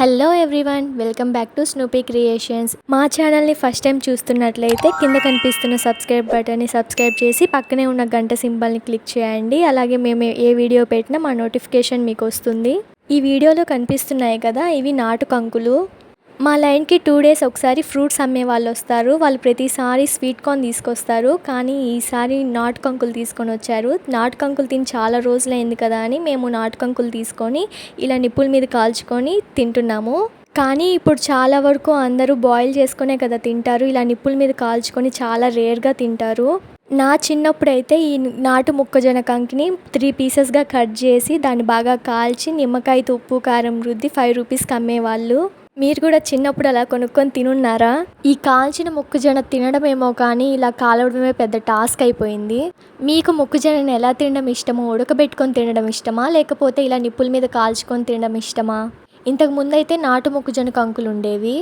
Hello everyone welcome back to Snoopy Creations మా ఛానల్ని first time చూస్తున్నట్లయితే కింద కనిపిస్తున్న సబ్స్క్రైబ్ బటన్ని సబ్స్క్రైబ్ చేసి పక్కనే ఉన్న గంట సింబల్ని క్లిక్ చేయండి. అలాగే మేము ఏ వీడియో పెట్టినా మా నోటిఫికేషన్ మీకు వస్తుంది. ఈ వీడియోలో కనిపిస్తున్నాయి కదా ఇవి నాటు కంకులు మా లైన్కి టూ డేస్ ఒకసారి ఫ్రూట్స్ అమ్మే వాళ్ళు వస్తారు. వాళ్ళు ప్రతిసారి స్వీట్ కార్న్ తీసుకొస్తారు. కానీ ఈసారి నాటు కంకులు తీసుకొని వచ్చారు. నాటు కంకులు తిని చాలా రోజులైంది కదా అని మేము నాటు కంకులు తీసుకొని ఇలా నిప్పుల మీద కాల్చుకొని తింటున్నాము. కానీ ఇప్పుడు చాలా వరకు అందరూ బాయిల్ చేసుకునే కదా తింటారు. ఇలా నిప్పుల మీద కాల్చుకొని చాలా రేర్గా తింటారు. నా చిన్నప్పుడు అయితే ఈ నాటు మొక్కజొన్న కంకిని త్రీ పీసెస్గా కట్ చేసి దాన్ని బాగా కాల్చి నిమ్మకాయతో ఉప్పు కారం రుద్ది ఫైవ్ రూపీస్కి అమ్మేవాళ్ళు. మీరు కూడా చిన్నప్పుడు అలా కొనుక్కొని తినున్నారా? ఈ కాల్చిన మొక్కజొన్న తినడమేమో కానీ ఇలా కాలవడమే పెద్ద టాస్క్ అయిపోయింది. మీకు మొక్కజొన్నని ఎలా తినడం ఇష్టమో? ఉడకబెట్టుకొని తినడం ఇష్టమా? లేకపోతే ఇలా నిప్పుల మీద కాల్చుకొని తినడం ఇష్టమా? ఇంతకు ముందైతే నాటు మొక్కజొన్న కంకులు ఉండేవి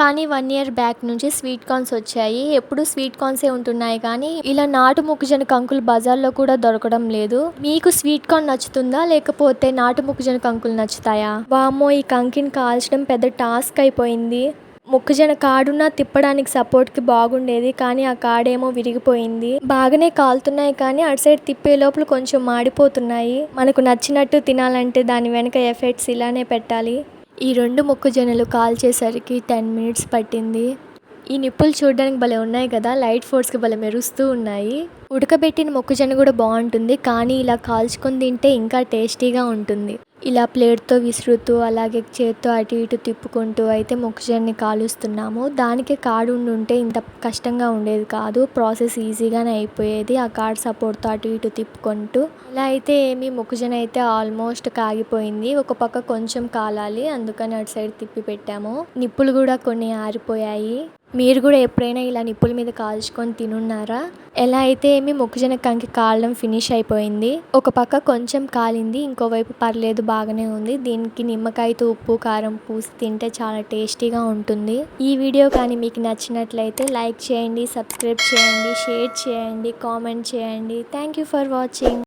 కానీ వన్ ఇయర్ బ్యాక్ నుంచి స్వీట్ కార్న్స్ వచ్చాయి. ఎప్పుడు స్వీట్ కార్న్సే ఉంటున్నాయి కానీ ఇలా నాటు మొక్కజొన్న కంకులు బజార్లో కూడా దొరకడం లేదు. మీకు స్వీట్ కార్న్ నచ్చుతుందా? లేకపోతే నాటు మొక్కజొన్న కంకులు నచ్చుతాయా? వామ్మో ఈ కంకిని కాల్చడం పెద్ద టాస్క్ అయిపోయింది. మొక్కజొన్న కాడున్న తిప్పడానికి సపోర్ట్కి బాగుండేది కానీ ఆ కాడేమో విరిగిపోయింది. బాగానే కాలుతున్నాయి కానీ అటు సైడ్ తిప్పే లోపల కొంచెం మాడిపోతున్నాయి. మనకు నచ్చినట్టు తినాలంటే దాని వెనక ఎఫెక్ట్స్ ఇలానే పెట్టాలి. ఈ రెండు మొక్కజొన్నలు కాల్చేసరికి టెన్ మినిట్స్ పట్టింది. ఈ నిప్పులు చూడడానికి భలే ఉన్నాయి కదా లైట్ ఫోర్స్కి భలే మెరుస్తూ ఉన్నాయి. ఉడకబెట్టిన మొక్కజొన్న కూడా బాగుంటుంది కానీ ఇలా కాల్చుకొని తింటే ఇంకా టేస్టీగా ఉంటుంది. ఇలా ప్లేట్తో విసురుతూ అలాగే చేత్తో అటు ఇటు తిప్పుకుంటూ అయితే మొక్కజొన్నని కాలుస్తున్నాము. దానికి కాడు ఉంటే ఇంత కష్టంగా ఉండేది కాదు. ప్రాసెస్ ఈజీగానే అయిపోయేది. ఆ కార్డ్ సపోర్ట్తో అటు ఇటు తిప్పుకుంటూ. ఇలా అయితే ఏమి మొక్కజొన్న అయితే ఆల్మోస్ట్ కాగిపోయింది. ఒక పక్క కొంచెం కాలాలి. అందుకని అటు సైడ్ తిప్పి పెట్టాము. నిప్పులు కూడా కొన్ని ఆరిపోయాయి. మీరు కూడా ఎప్పుడైనా ఇలా నిప్పుల మీద కాల్చుకొని తినున్నారా? ఎలా అయితే ఏమి మొక్కజొన్న కంకి కాలడం ఫినిష్ అయిపోయింది ఒక పక్క కొంచెం కాలింది ఇంకోవైపు పర్లేదు బాగానే ఉంది. దీనికి నిమ్మకాయతో ఉప్పు కారం పూసి తింటే చాలా టేస్టీగా ఉంటుంది. ఈ వీడియో కానీ మీకు నచ్చినట్లయితే లైక్ చేయండి సబ్స్క్రైబ్ చేయండి షేర్ చేయండి కామెంట్ చేయండి. Thank you for watching